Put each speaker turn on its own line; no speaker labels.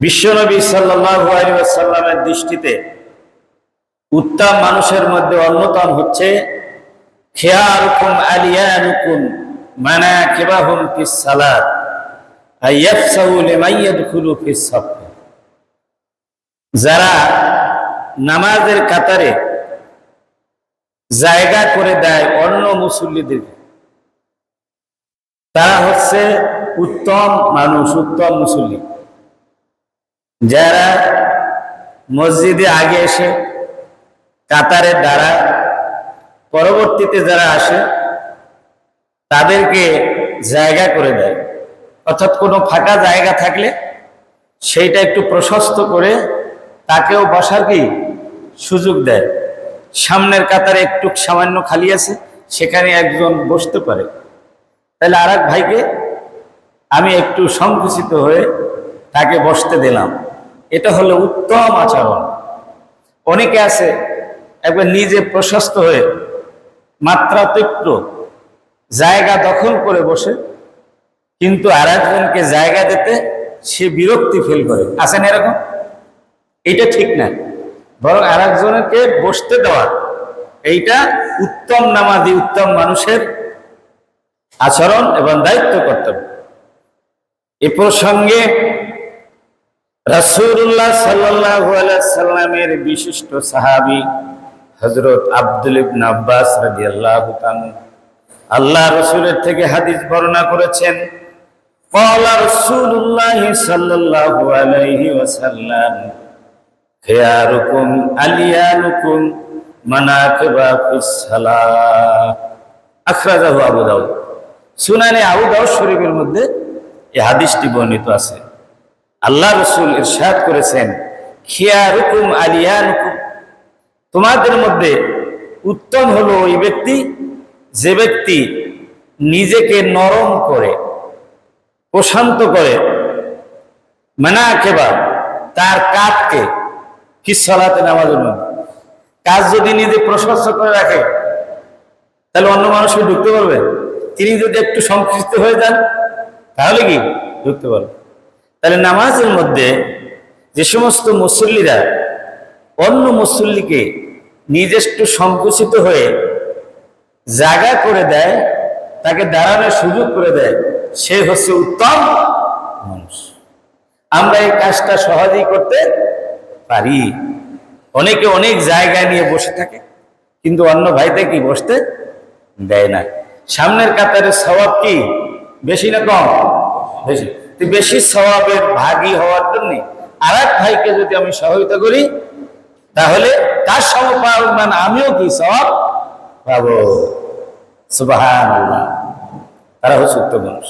বিশ্বনবী সাল্লামের দৃষ্টিতে উত্তম মানুষের মধ্যে অন্যতম হচ্ছে মানা যারা নামাজের কাতারে জায়গা করে দেয় অন্য মুসল্লিদের, তারা হচ্ছে উত্তম মানুষ, উত্তম মুসল্লি। যারা মসজিদে আগে এসে কাতারে দ্বারা পরবর্তীতে যারা আসে, তাদেরকে জায়গা করে দেয়। অর্থাৎ কোনো ফাঁকা জায়গা থাকলে সেইটা একটু প্রশস্ত করে তাকেও বসার কি সুযোগ দেয়। সামনের কাতারে একটু সামান্য খালি আছে, সেখানে একজন বসতে পারে। তাহলে আর ভাইকে আমি একটু সংকুচিত হয়ে তাকে বসতে দিলাম। এটা হলো উত্তম আচরণ। অনেকে আছে, একবার নিজে প্রশস্ত হয়ে মাত্রাতিরিক্ত জায়গা দখল করে বসে, কিন্তু আর একজনকে জায়গা দিতে সে বিরক্তি ফিল করে। আছেন এরকম? এটা ঠিক না। বরং আর একজনকে বসতে দেওয়া, এইটা উত্তম নামাজি, উত্তম মানুষের আচরণ এবং দায়িত্ব কর্তব্য। এ প্রসঙ্গে রাসূলুল্লাহ সাল্লাল্লাহু আলাইহি সাল্লামের বিশিষ্ট সাহাবী হযরত আব্দুল ইবনে আব্বাস রাদিয়াল্লাহু তাআলা আল্লাহ রাসূলের থেকে হাদিস বর্ণনা করেছেন قال رسول الله صلى الله عليه وسلم خياركم اليانكم مناكبا في الصلاه আখরাজাহু আবু দাউদ সুনানে আবু দাউদ শরীফের মধ্যে এই হাদিসটি বর্ণিত আছে আল্লাহ রসুল ইরশাদ করেছেন, খিয়ারুকুম আলিয়ানুকুম। তোমাদের মধ্যে উত্তম হলো ওই ব্যক্তি, যে ব্যক্তি নিজেকে নরম করে, প্রশান্ত করে, মানা কেবা, তার কাজকে কি সলাতে নামাজের মধ্যে? কাজ যদি নিজে প্রশস্ত করে রাখে, তাহলে অন্য মানুষকে ঢুকতে পারবে? তিনি যদি একটু সংক্ষিপ্ত হয়ে যান, তাহলে কি? ঢুকতে পারবে। তাহলে নামাজের মধ্যে যে সমস্ত মুসল্লিরা অন্য মুসল্লিকে একটু সংকুচিত হয়ে জায়গা করে দেয়, তাকে দাঁড়ানোর সুযোগ করে দেয়, সে হচ্ছে উত্তম মানুষ। আমরা এই কাজটা সহজেই করতে পারি। অনেকে অনেক জায়গা নিয়ে বসে থাকে, কিন্তু অন্য ভাইতে কি বসতে দেয় না। সামনের কাতারের স্বভাব কি? বেশি না কম? বেশি। বেশি স্বভাবের ভাগী হওয়ার জন্য আর এক ভাইকে যদি আমি সহযোগিতা করি, তাহলে তার সমপরিমাণ আমিও কি সব পাবো? সুবাহ তারা হচ্ছে উত্তম মানুষ।